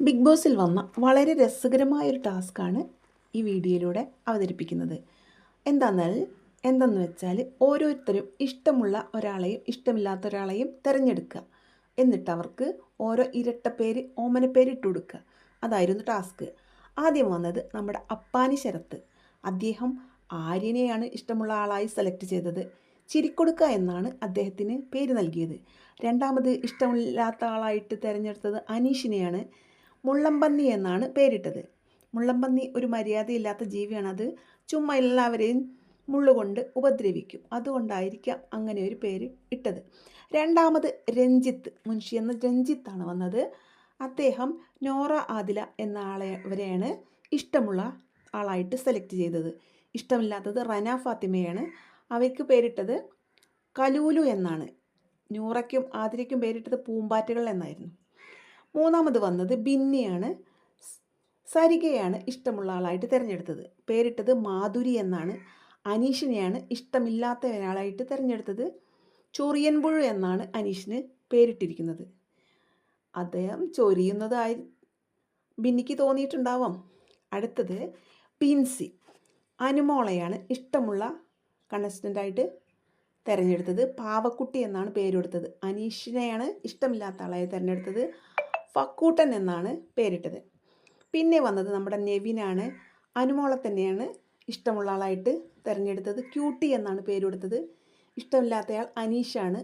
Big ബോസിൽ വന്ന വളരെ രസകരമായ രസകരമായൊരു ടാസ്ക്കാണ് ഈ വീഡിയോയിലൂടെ അവതരിപ്പിക്കുന്നത്. എന്താന്നാൽ എന്തെന്ന് വെച്ചാൽ ഓരോരുത്തരും ഇഷ്ടമുള്ള ഒരാളെയും ഇഷ്ടമില്ലാത്ത ഒരാളെയും തിരഞ്ഞെടുക്കുക. എന്നിട്ട് അവർക്ക് ഓരോ ഇരട്ടപ്പേര് ഓമനപ്പേര് ഇട്ട് കൊടുക്കുക. അതായിരുന്നു ടാസ്ക് ആദ്യം വന്നത് നമ്മുടെ അപ്പാനി ശരത്ത്. അദ്ദേഹം ആര്യനെയാണ് ഇഷ്ടമുള്ള ആളായി സെലക്ട് ചെയ്തത്. ചിരിക്കൊടുക്ക എന്നാണ് അദ്ദേഹത്തിന് പേര് നൽകിയത്. രണ്ടാമത് ഇഷ്ടമില്ലാത്ത ആളായിട്ട് തിരഞ്ഞെടുത്തത് അനീഷിനെയാണ്. മുള്ളംപന്നി എന്നാണ് പേരിട്ടത്. മുള്ളംപന്നി ഒരു മര്യാദയില്ലാത്ത ജീവിയാണ് അത് ചുമ്മാ എല്ലാവരെയും മുള്ളുകൊണ്ട് ഉപദ്രവിക്കും. അതുകൊണ്ടായിരിക്കാം അങ്ങനെ ഒരു പേര് ഇട്ടത്. രണ്ടാമത് രഞ്ജിത്ത് മുൻഷി എന്ന രഞ്ജിത്താണ് വന്നത്. അദ്ദേഹം നോറ ആദില എന്ന ആളെ വരെയാണ് ഇഷ്ടമുള്ള ആളായിട്ട് സെലക്ട് ചെയ്തത്. ഇഷ്ടമില്ലാത്തത് റന ഫാത്തിമയാണ്. അവയ്ക്ക് പേരിട്ടത് കലൂലു എന്നാണ്. നൂറയ്ക്കും ആതിരയ്ക്കും പേരിട്ടത് പൂമ്പാറ്റകൾ എന്നായിരുന്നു. മൂന്നാമത് വന്നത് ബിന്നിയാണ്. സരികയാണ് ഇഷ്ടമുള്ള ആളായിട്ട് തിരഞ്ഞെടുത്തത്. പേരിട്ടത് മാധുരി എന്നാണ്. അനീഷിനെയാണ് ഇഷ്ടമില്ലാത്ത ഒരാളായിട്ട് തിരഞ്ഞെടുത്തത്. ചൊറിയൻപുഴു എന്നാണ് അനീഷിന് പേരിട്ടിരിക്കുന്നത്. അദ്ദേഹം ചൊരിയുന്നതായി ബിന്നിക്ക് തോന്നിയിട്ടുണ്ടാവാം. അടുത്തത് പിൻസി അനുമോളയാണ് ഇഷ്ടമുള്ള കണ്ടസ്റ്റന്റായിട്ട് തിരഞ്ഞെടുത്തത്. പാവക്കുട്ടി എന്നാണ് പേരെടുത്തത് അനീഷിനെയാണ് ഇഷ്ടമില്ലാത്ത ആളായി തിരഞ്ഞെടുത്തത്. ഫക്കൂട്ടൻ എന്നാണ് പേരിട്ടത്. പിന്നെ വന്നത് നമ്മുടെ നെവിനാണ്. അനുമോളെ തന്നെയാണ് ഇഷ്ടമുള്ള ആളായിട്ട് തിരഞ്ഞെടുത്തത്. ക്യൂട്ടി എന്നാണ് പേര് കൊടുത്തത് ഇഷ്ടമില്ലാത്തയാൾ അനീഷാണ്.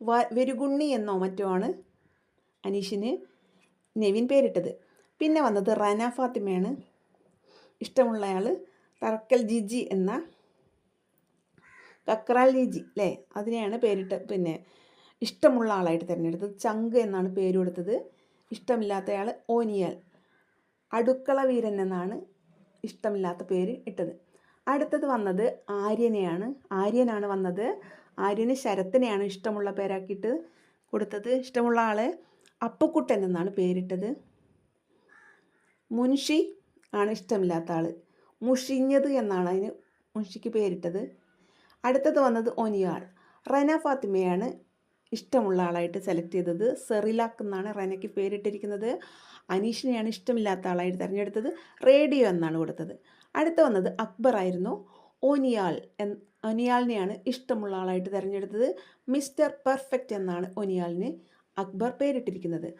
വ വെരുകുണ്ണി എന്നോ മറ്റോ ആണ് അനീഷിന് നെവിൻ പേരിട്ടത്. പിന്നെ വന്നത് റന ഫാത്തിമയാണ്. ഇഷ്ടമുള്ളയാൾ തറക്കൽ ജിജി എന്ന കക്രാൽ ജിജി അല്ലേ അതിനെയാണ് പേരിട്ട് പിന്നെ ഇഷ്ടമുള്ള ആളായിട്ട് തിരഞ്ഞെടുത്തത്. ചങ്ക് എന്നാണ് പേര് കൊടുത്തത്. ഇഷ്ടമില്ലാത്തയാൾ ഓനിയൽ. അടുക്കള വീരൻ എന്നാണ് ഇഷ്ടമില്ലാത്ത പേര് ഇട്ടത്. അടുത്തത് വന്നത് ആര്യനെയാണ്. ആര്യനാണ് വന്നത്. ആര്യന് ശരത്തിനെയാണ് ഇഷ്ടമുള്ള പേരാക്കിയിട്ട് കൊടുത്തത്. ഇഷ്ടമുള്ള ആൾ അപ്പുക്കുട്ടൻ എന്നാണ് പേരിട്ടത്. മുൻഷി ആണ് ഇഷ്ടമില്ലാത്ത ആൾ മുഷിഞ്ഞത് എന്നാണ് അതിന് മുൻഷിക്ക് പേരിട്ടത്. അടുത്തത് വന്നത് ഒനിയാൾ റന ഫാത്തിമയാണ് ഇഷ്ടമുള്ള ആളായിട്ട് സെലക്ട് ചെയ്തത്. സെറിലാക്ക് എന്നാണ് റനയ്ക്ക് പേരിട്ടിരിക്കുന്നത്. അനീഷിനെയാണ് ഇഷ്ടമില്ലാത്ത ആളായിട്ട് തിരഞ്ഞെടുത്തത്. റേഡിയോ എന്നാണ് കൊടുത്തത്. അടുത്ത വന്നത് അക്ബർ ആയിരുന്നു. ഒനിയാൽ എൻ ഒനിയാലിനെയാണ് ഇഷ്ടമുള്ള ആളായിട്ട് തിരഞ്ഞെടുത്തത്. മിസ്റ്റർ പെർഫെക്റ്റ് എന്നാണ് ഒനിയാലിന് അക്ബർ പേരിട്ടിരിക്കുന്നത്.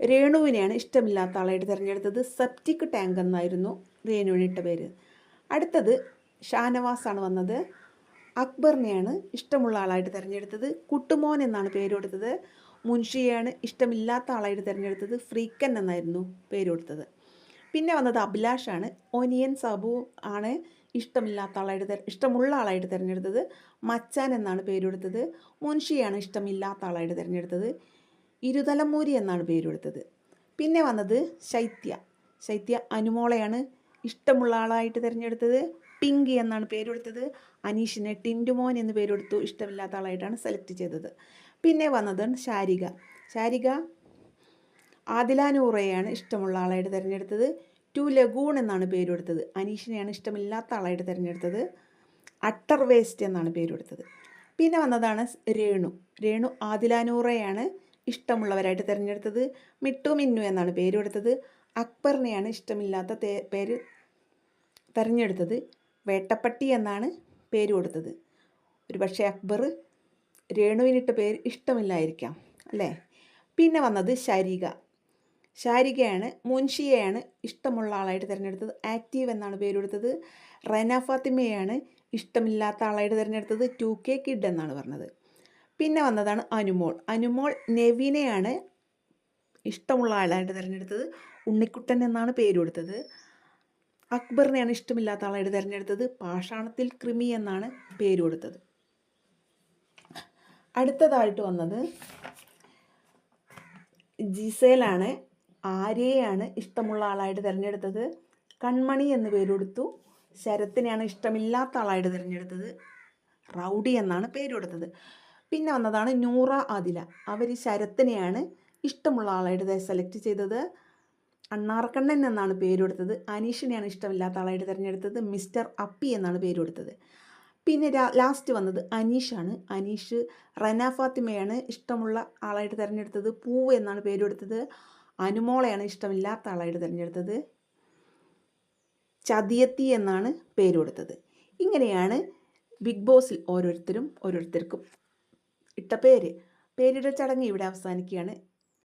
രേണുവിനെയാണ് ഇഷ്ടമില്ലാത്ത ആളായിട്ട് തിരഞ്ഞെടുത്തത്. സെപ്റ്റിക് ടാങ്ക് എന്നായിരുന്നു രേണുവിനിട്ട പേര്. അടുത്തത് ഷാനവാസാണ് വന്നത്. അക്ബറിനെയാണ് ഇഷ്ടമുള്ള ആളായിട്ട് തിരഞ്ഞെടുത്തത്. കുട്ടുമോൻ എന്നാണ് പേര് കൊടുത്തത്. മുൻഷിയെയാണ് ഇഷ്ടമില്ലാത്ത ആളായിട്ട് തിരഞ്ഞെടുത്തത്. ഫ്രീക്കൻ എന്നായിരുന്നു പേര് കൊടുത്തത്. പിന്നെ വന്നത് അഭിലാഷാണ്. ഒനിയൻ സബു ആണ് ഇഷ്ടമില്ലാത്ത ആളായിട്ട് ഇഷ്ടമുള്ള ആളായിട്ട് തിരഞ്ഞെടുത്തത്. മച്ചാൻ എന്നാണ് പേര് കൊടുത്തത്. മുൻഷിയാണ് ഇഷ്ടമില്ലാത്ത ആളായിട്ട് തിരഞ്ഞെടുത്തത്. ഇരുതലമൂരി എന്നാണ് പേര് കൊടുത്തത്. പിന്നെ വന്നത് ശൈത്യ. ശൈത്യ അനുമോളയാണ് ഇഷ്ടമുള്ള ആളായിട്ട് തിരഞ്ഞെടുത്തത്. പിങ്കി എന്നാണ് പേര് കൊടുത്തത് അനീഷിനെ ടിന്റുമോൻ എന്ന് പേര് കൊടുത്തു ഇഷ്ടമില്ലാത്ത ആളായിട്ടാണ് സെലക്ട് ചെയ്തത്. പിന്നെ വന്നത് ശാരിക. ശാരിക ആദിലാനൂറയാണ് ഇഷ്ടമുള്ള ആളായിട്ട് തിരഞ്ഞെടുത്തത്. ടു ലഗൂൺ എന്നാണ് പേര് കൊടുത്തത് അനീഷിനെയാണ് ഇഷ്ടമില്ലാത്ത ആളായിട്ട് തിരഞ്ഞെടുത്തത്. അട്ടർ വേസ്റ്റ് എന്നാണ് പേര് കൊടുത്തത് പിന്നെ വന്നതാണ് രേണു. രേണു ആദിലാനൂറയാണ് ഇഷ്ടമുള്ളവരായിട്ട് തിരഞ്ഞെടുത്തത്. മിട്ടു മിന്നു എന്നാണ് പേര് കൊടുത്തത് അക്ബറിനെയാണ് ഇഷ്ടമില്ലാത്ത പേര് തിരഞ്ഞെടുത്തത്. വേട്ടപ്പട്ടി എന്നാണ് പേര് കൊടുത്തത്. ഒരു പക്ഷേ അക്ബർ രേണുവിനിട്ട പേര് ഇഷ്ടമില്ലായിരിക്കാം അല്ലേ? പിന്നെ വന്നത് ശാരിക. ശാരികയാണ് മുൻഷിയെയാണ് ഇഷ്ടമുള്ള ആളായിട്ട് തിരഞ്ഞെടുത്തത്. ആക്റ്റീവ് എന്നാണ് പേര് കൊടുത്തത്. റന ഫാത്തിമയാണ് ഇഷ്ടമില്ലാത്ത ആളായിട്ട് തിരഞ്ഞെടുത്തത്. ടു കെ കിഡ് എന്നാണ് പറഞ്ഞത്. പിന്നെ വന്നതാണ് അനുമോൾ. അനുമോൾ നെവിനെയാണ് ഇഷ്ടമുള്ള ആളായിട്ട് തിരഞ്ഞെടുത്തത്. ഉണ്ണിക്കുട്ടൻ എന്നാണ് പേര് കൊടുത്തത്. അക്ബറിനെയാണ് ഇഷ്ടമില്ലാത്ത ആളായിട്ട് തിരഞ്ഞെടുത്തത്. പാഷാണത്തിൽ കൃമി എന്നാണ് പേര് കൊടുത്തത്. അടുത്തതായിട്ട് വന്നത് ജിസേലാണ്. ആര്യയാണ് ഇഷ്ടമുള്ള ആളായിട്ട് തിരഞ്ഞെടുത്തത്. കൺമണി എന്ന് പേര് കൊടുത്തു. ശരത്തിനെയാണ് ഇഷ്ടമില്ലാത്ത ആളായിട്ട് തിരഞ്ഞെടുത്തത്. റൗഡി എന്നാണ് പേര് കൊടുത്തത്. പിന്നെ വന്നതാണ് നൂറ ആദില. അവർ ശരത്തിനെയാണ് ഇഷ്ടമുള്ള ആളായിട്ട് സെലക്ട് ചെയ്തത്. അണ്ണാർക്കണ്ണൻ എന്നാണ് പേര് കൊടുത്തത്. അനീഷിനെയാണ് ഇഷ്ടമില്ലാത്ത ആളായിട്ട് തിരഞ്ഞെടുത്തത്. മിസ്റ്റർ അപ്പി എന്നാണ് പേര് കൊടുത്തത്. പിന്നെ ലാസ്റ്റ് വന്നത് അനീഷാണ്. അനീഷ് റന ഫാത്തിമയാണ് ഇഷ്ടമുള്ള ആളായിട്ട് തിരഞ്ഞെടുത്തത്. പൂവ് എന്നാണ് പേര് കൊടുത്തത്. അനുമോളെയാണ് ഇഷ്ടമില്ലാത്ത ആളായിട്ട് തിരഞ്ഞെടുത്തത്. ചതിയത്തി എന്നാണ് പേര് കൊടുത്തത്. ഇങ്ങനെയാണ് ബിഗ് ബോസിൽ ഓരോരുത്തരും ഓരോരുത്തർക്കും ഇട്ട പേര്. പേരിടൽ ചടങ്ങ് ഇവിടെ അവസാനിക്കുകയാണ്.